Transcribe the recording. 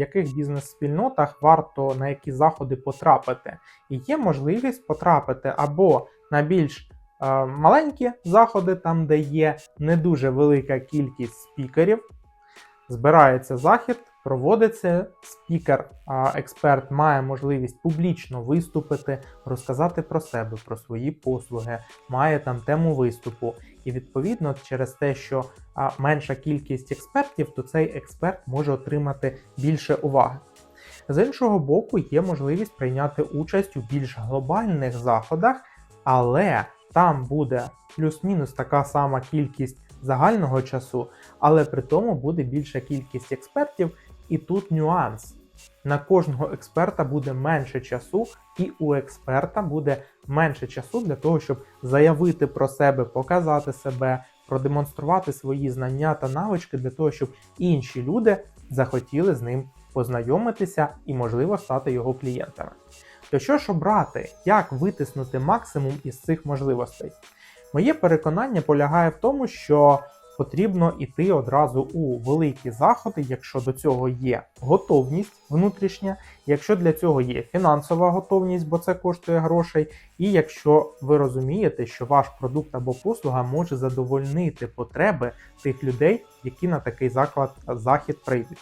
яких бізнес-спільнотах варто на які заходи потрапити. І є можливість потрапити або на більш е, маленькі заходи, там де є не дуже велика кількість спікерів. Збирається захід, проводиться спікер, експерт має можливість публічно виступити, розказати про себе, про свої послуги, має там тему виступу. І відповідно, через те, що менша кількість експертів, то цей експерт може отримати більше уваги. З іншого боку, є можливість прийняти участь у більш глобальних заходах, але там буде плюс-мінус така сама кількість загального часу, але при тому буде більша кількість експертів, і тут нюанс. На кожного експерта буде менше часу, і у експерта буде менше часу для того, щоб заявити про себе, показати себе, продемонструвати свої знання та навички для того, щоб інші люди захотіли з ним познайомитися і, можливо, стати його клієнтами. То що ж обрати, як витиснути максимум із цих можливостей? Моє переконання полягає в тому, що потрібно йти одразу у великі заходи, якщо до цього є готовність внутрішня, якщо для цього є фінансова готовність, бо це коштує грошей, і якщо ви розумієте, що ваш продукт або послуга може задовольнити потреби тих людей, які на такий заклад захід прийдуть.